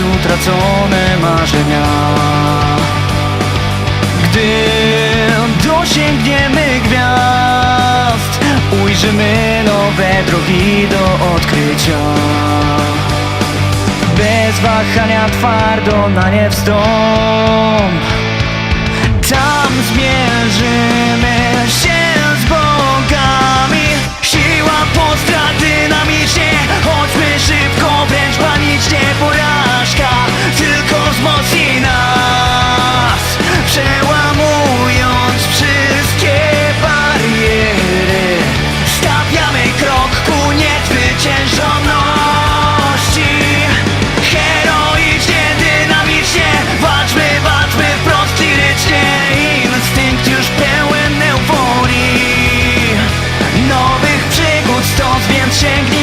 utracone marzenia. Gdy dosięgniemy gwiazd Ujrzymy nowe drogi do odkrycia. Bez wahania twardo na nie wstąp shake